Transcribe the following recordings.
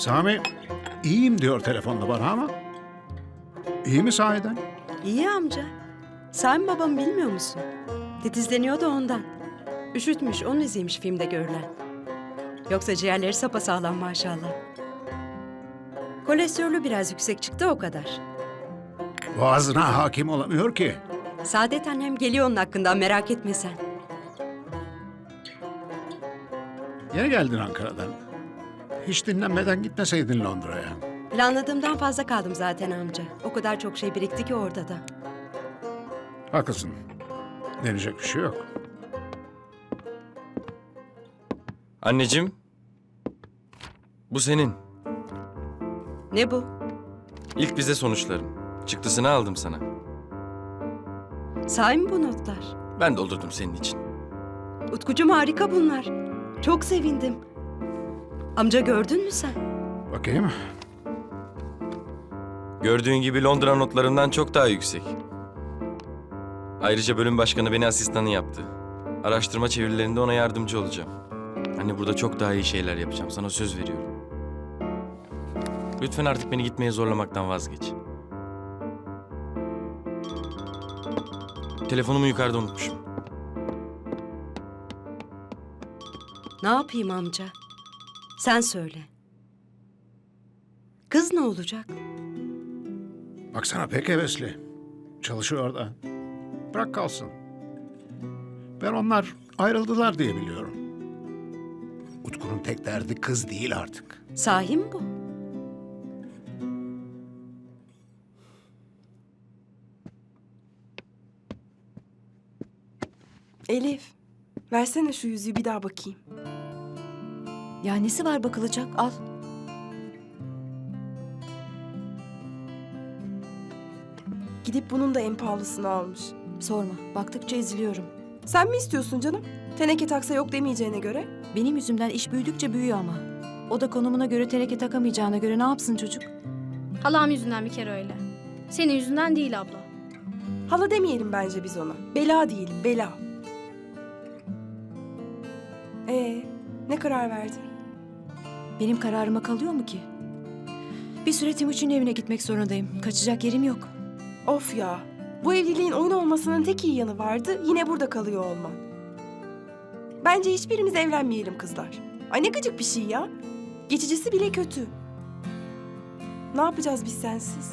Sami iyiyim diyor telefonda bana ama. İyi mi sahiden? İyi amca. Sen babam bilmiyor musun? Titizleniyor da ondan. Üşütmüş, onun iziymiş filmde görülen. Yoksa ciğerleri sapasağlam maşallah. Kolesterolü biraz yüksek çıktı o kadar. Boğazına hakim olamıyor ki. Saadet annem geliyor onun hakkından merak etme sen. Yeni geldin Ankara'dan. Hiç dinlenmeden gitmeseydin Londra'ya. Planladığımdan fazla kaldım zaten amca. O kadar çok şey birikti ki orada da. Haklısın. Deneyecek bir şey yok. Anneciğim. Bu senin. Ne bu? İlk vize sonuçlarım. Çıktısını aldım sana. Sahi mi bu notlar? Ben doldurdum senin için. Utkucuğum harika bunlar. Çok sevindim. Amca gördün mü sen? Bakayım. Gördüğün gibi Londra notlarından çok daha yüksek. Ayrıca bölüm başkanı beni asistanı yaptı. Araştırma çevirilerinde ona yardımcı olacağım. Anne burada çok daha iyi şeyler yapacağım. Sana söz veriyorum. Lütfen artık beni gitmeye zorlamaktan vazgeç. Telefonumu yukarıda unutmuşum. Ne yapayım amca? Sen söyle. Kız ne olacak? Baksana pek hevesli. Çalışıyor da. Bırak kalsın. Ben onlar ayrıldılar diye biliyorum. Utku'nun tek derdi kız değil artık. Sahi mi bu? Elif, versene şu yüzüğü bir daha bakayım. Ya nesi var bakılacak? Al. Gidip bunun da en pahalısını almış. Sorma. Baktıkça eziliyorum. Sen mi istiyorsun canım? Teneke taksa yok demeyeceğine göre. Benim yüzümden iş büyüdükçe büyüyor ama. O da konumuna göre teneke takamayacağına göre ne yapsın çocuk? Halam yüzünden bir kere öyle. Senin yüzünden değil abla. Hala demeyelim bence biz ona. Bela diyelim, bela. Ee, ne karar verdin? Benim kararıma kalıyor mu ki? Bir süre Timuçin'in evine gitmek zorundayım. Kaçacak yerim yok. Of ya, bu evliliğin oyun olmasının tek iyi yanı vardı, yine burada kalıyor olman. Bence hiçbirimiz evlenmeyelim kızlar. Ay ne gıcık bir şey ya. Geçicisi bile kötü. Ne yapacağız biz sensiz?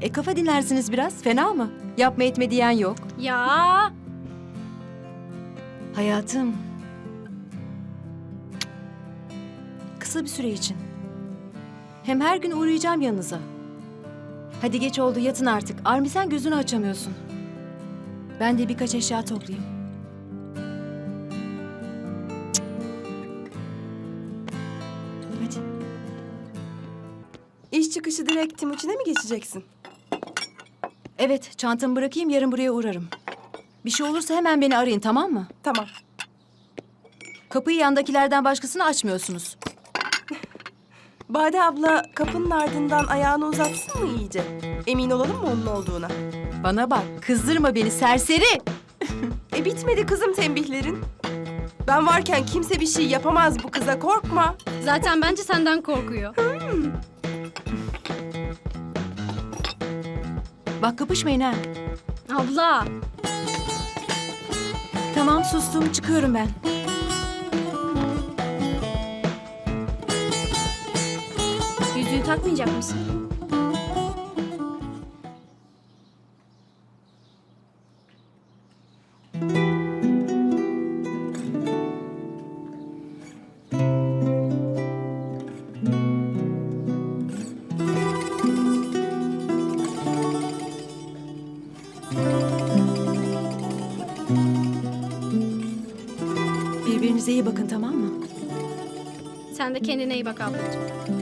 E kafa dinlersiniz biraz. Fena mı? Yapma etme diyen yok. Ya Hayatım. Kısa bir süre için. Hem her gün uğrayacağım yanınıza. Hadi geç oldu yatın artık. Armi sen gözünü açamıyorsun. Ben de birkaç eşya toplayayım. Cık. Hadi. İş çıkışı direkt Timuçin'e mi geçeceksin? Evet çantamı bırakayım yarın buraya uğrarım. Bir şey olursa hemen beni arayın tamam mı? Tamam. Kapıyı yandakilerden başkasını açmıyorsunuz. Bade abla kapının ardından ayağını uzatsın mı iyice? Emin olalım mı onun olduğuna? Bana bak kızdırma beni serseri. E bitmedi kızım tembihlerin. Ben varken kimse bir şey yapamaz bu kıza korkma. zaten bence senden korkuyor. Bak kapışmayın ha. Abla Tamam sustum çıkıyorum ben. Yüzüğü takmayacak mısın? Birbirinize iyi bakın tamam mı? Sen de kendine iyi bak ablacığım.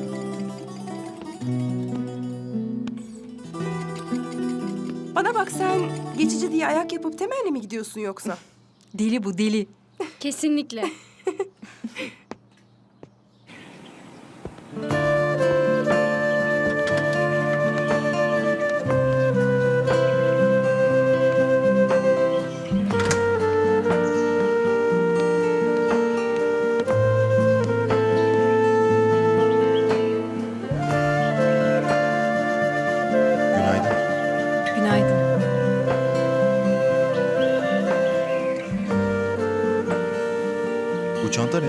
Bana bak sen geçici diye ayak yapıp temelli mi gidiyorsun yoksa? Deli bu deli. Kesinlikle. Çanta ne?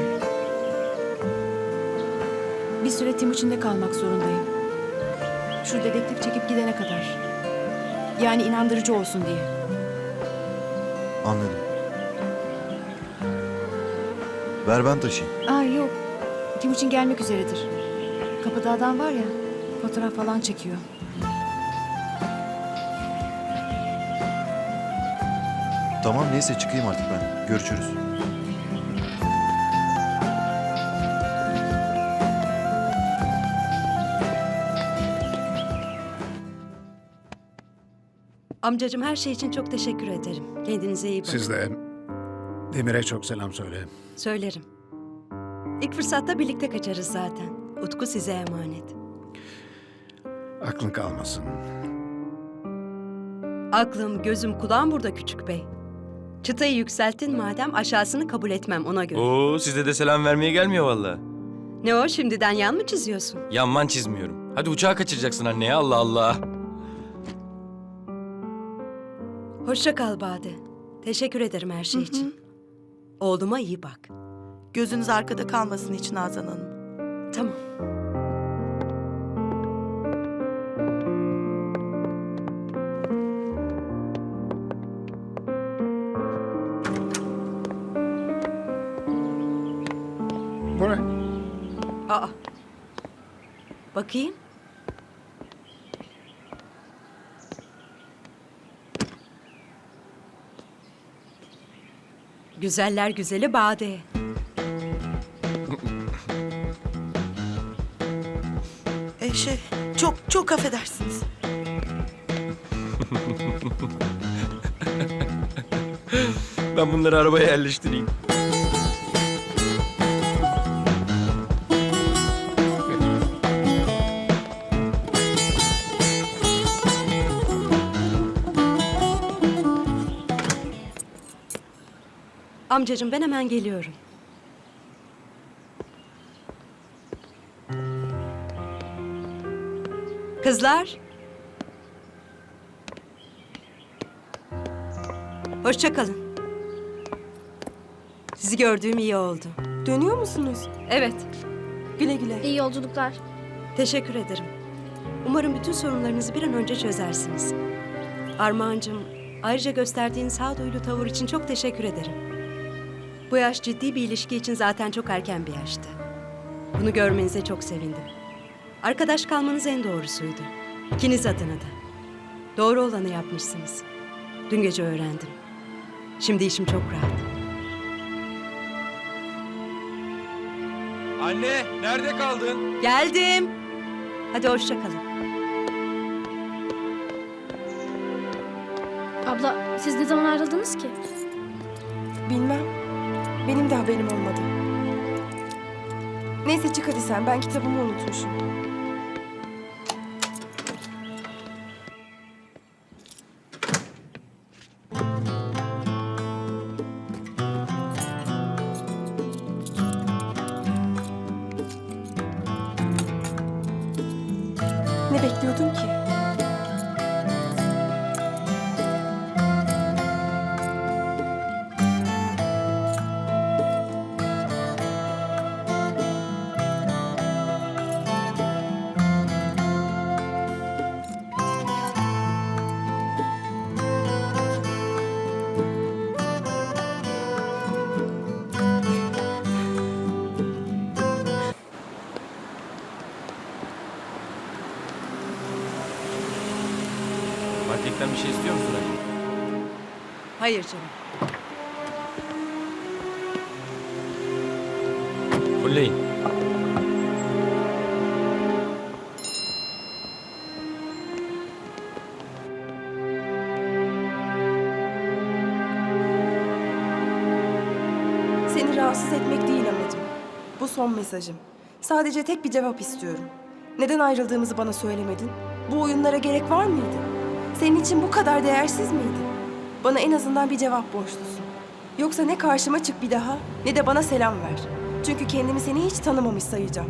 Bir süre Timuçin'de kalmak zorundayım. Şu dedektif çekip gidene kadar. Yani inandırıcı olsun diye. Anladım. Ver ben taşıyayım. Aa yok. Timuçin gelmek üzeredir. Kapıda adam var ya, fotoğraf falan çekiyor. Tamam neyse çıkayım artık ben. Görüşürüz. Amcacığım her şey için çok teşekkür ederim. Kendinize iyi bakın. Siz de Demir'e çok selam söyle. Söylerim. İlk fırsatta birlikte kaçarız zaten. Utku size emanet. Aklın kalmasın. Aklım, gözüm, kulağım burada küçük bey. Çıtayı yükselttin madem aşağısını kabul etmem ona göre. Oo size de selam vermeye gelmiyor valla. Ne o şimdiden yan mı çiziyorsun? Yanman çizmiyorum. Hadi uçağı kaçıracaksın anne ya Allah Allah. Hoşça kal Bade. Teşekkür ederim her şey için. Oğluma iyi bak. Gözünüz arkada kalmasın hiç Nazan Hanım. Tamam. Bu ne? Aa. Bakayım. Güzeller güzeli Bade. E şey, çok çok affedersiniz. Ben bunları arabaya yerleştireyim. Amcacığım ben hemen geliyorum. Kızlar. Hoşça kalın. Sizi gördüğüm iyi oldu. Dönüyor musunuz? Evet, Güle güle. İyi yolculuklar. teşekkür ederim. Umarım bütün sorunlarınızı bir an önce çözersiniz. Armağancığım, ayrıca gösterdiğin sağduyulu tavır için çok teşekkür ederim. Bu yaş ciddi bir ilişki için zaten çok erken bir yaştı. Bunu görmenize çok sevindim. Arkadaş kalmanız en doğrusuydu. İkiniz adına da. Doğru olanı yapmışsınız. Dün gece öğrendim. Şimdi işim çok rahat. Anne nerede kaldın? Geldim. Hadi hoşça kalın. Abla siz ne zaman ayrıldınız ki? Bilmem. Benim de haberim olmadı. Neyse çık hadi sen. Ben kitabımı unutmuşum. Ne bekliyordum ki? Marketten bir şey istiyor musun anne? Hayır canım. Fulleyin. Seni rahatsız etmek değil amacım. Bu son mesajım. Sadece tek bir cevap istiyorum. Neden ayrıldığımızı bana söylemedin? Bu oyunlara gerek var mıydı? Senin için bu kadar değersiz miydi? Bana en azından bir cevap borçlusun. Yoksa ne karşıma çık bir daha ne de bana selam ver. Çünkü kendimi seni hiç tanımamış sayacağım.